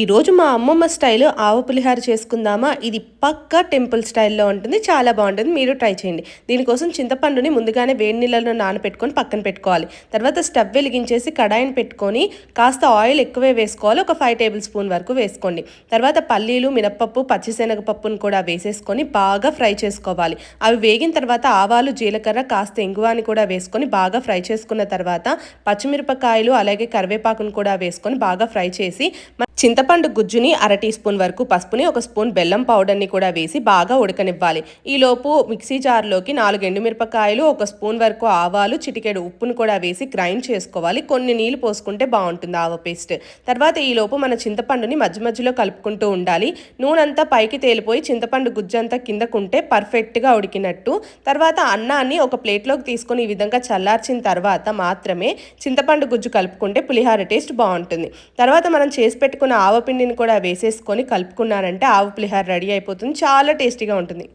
ఈరోజు మా అమ్మమ్మ స్టైల్ ఆవు పులిహార చేసుకుందామా? ఇది పక్కా టెంపుల్ స్టైల్లో ఉంటుంది చాలా బాగుంటుంది మీరు ట్రై చేయండి. దీనికోసం చింతపండుని ముందుగానే వేడి నీళ్ళలో నానబెట్టుకొని పక్కన పెట్టుకోవాలి. తర్వాత స్టవ్ వెలిగించేసి కడాయిని పెట్టుకొని కాస్త ఆయిల్ ఎక్కువే వేసుకోవాలి ఒక ఫైవ్ టేబుల్ స్పూన్ వరకు వేసుకోండి. తర్వాత పల్లీలు మినప్పప్పు పచ్చిశనగపప్పును కూడా వేసేసుకొని బాగా ఫ్రై చేసుకోవాలి. అవి వేగిన తర్వాత ఆవాలు జీలకర్ర కాస్త ఇంగువాని కూడా వేసుకొని బాగా ఫ్రై చేసుకున్న తర్వాత పచ్చిమిరపకాయలు అలాగే కరివేపాకును కూడా వేసుకొని బాగా ఫ్రై చేసి చింతపండు గుజ్జుని అర టీ స్పూన్ వరకు పసుపుని ఒక స్పూన్ బెల్లం పౌడర్ని కూడా వేసి బాగా ఉడకనివ్వాలి. ఈలోపు మిక్సీ జార్లోకి నాలుగు ఎండుమిరపకాయలు ఒక స్పూన్ వరకు ఆవాలు చిటికెడు ఉప్పును కూడా వేసి గ్రైండ్ చేసుకోవాలి. కొన్ని నీళ్ళు పోసుకుంటే బాగుంటుంది ఆవ పేస్ట్. తర్వాత ఈలోపు మన చింతపండుని మధ్య మధ్యలో కలుపుకుంటూ ఉండాలి. నూనెంతా పైకి తేలిపోయి చింతపండు గుజ్జంతా కిందకుంటే పర్ఫెక్ట్గా ఉడికినట్టు. తర్వాత అన్నాన్ని ఒక ప్లేట్లోకి తీసుకొని ఈ విధంగా చల్లార్చిన తర్వాత మాత్రమే చింతపండు గుజ్జు కలుపుకుంటే పులిహార టేస్ట్ బాగుంటుంది. తర్వాత మనం చేసి పెట్టుకున్న ఆవపిండిని కూడా వేసేసుకొని కలుపుకున్నారంటే ఆవు పులిహార రెడీ అయిపోతుంది. చాలా టేస్టీగా ఉంటుంది.